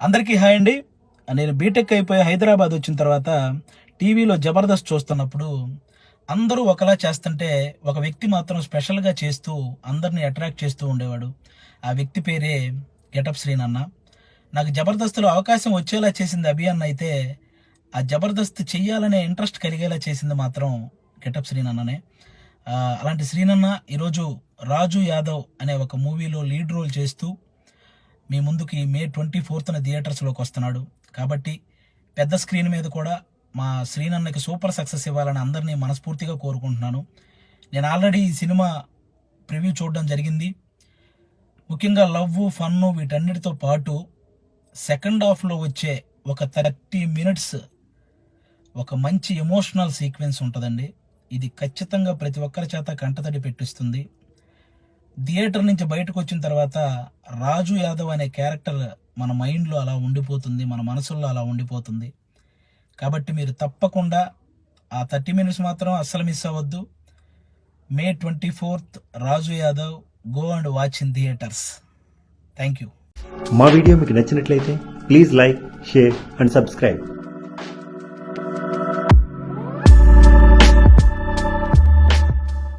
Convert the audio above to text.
అందరికీ హాయ్ అండి. నేను బీటెక్ అయిపోయి హైదరాబాద్ వచ్చిన తర్వాత టీవీలో జబర్దస్త్ చూస్తున్నప్పుడు అందరూ ఒకలా చేస్తుంటే ఒక వ్యక్తి మాత్రం స్పెషల్గా చేస్తూ అందరిని అట్రాక్ట్ చేస్తూ ఉండేవాడు. ఆ వ్యక్తి పేరే గెటప్ శ్రీనన్న. నాకు జబర్దస్త్లో అవకాశం వచ్చేలా చేసింది అభియాన్ అయితే ఆ జబర్దస్త్ చెయ్యాలనే ఇంట్రెస్ట్ కలిగేలా చేసింది మాత్రం గెటప్ శ్రీనన్ననే. అలాంటి శ్రీనన్న ఈరోజు రాజు యాదవ్ అనే ఒక మూవీలో లీడ్ రోల్ చేస్తూ మీ ముందుకి మే ట్వంటీ ఫోర్త్న థియేటర్స్లోకి వస్తున్నాడు. కాబట్టి పెద్ద స్క్రీన్ మీద కూడా మా శ్రీనన్నకి సూపర్ సక్సెస్ ఇవ్వాలని అందరినీ మనస్ఫూర్తిగా కోరుకుంటున్నాను. నేను ఆల్రెడీ ఈ సినిమా ప్రివ్యూ చూడడం జరిగింది. ముఖ్యంగా లవ్ ఫన్ వీటన్నిటితో పాటు సెకండ్ హాఫ్లో వచ్చే ఒక థర్టీ మినిట్స్ ఒక మంచి ఎమోషనల్ సీక్వెన్స్ ఉంటుందండి. ఇది ఖచ్చితంగా ప్రతి ఒక్కరి చేత కంటతడి పెట్టిస్తుంది. థియేటర్ నుంచి బయటకు వచ్చిన తర్వాత రాజు యాదవ్ అనే క్యారెక్టర్ మన మైండ్లో అలా ఉండిపోతుంది మన మనసుల్లో అలా ఉండిపోతుంది. కాబట్టి మీరు తప్పకుండా ఆ థర్టీ మినిట్స్ మాత్రం అస్సలు మిస్ అవ్వద్దు. May twenty fourth Raju Yadav go and watch in theatres. Thank you. మా వీడియో మీకు నచ్చినట్లయితే please like share and subscribe.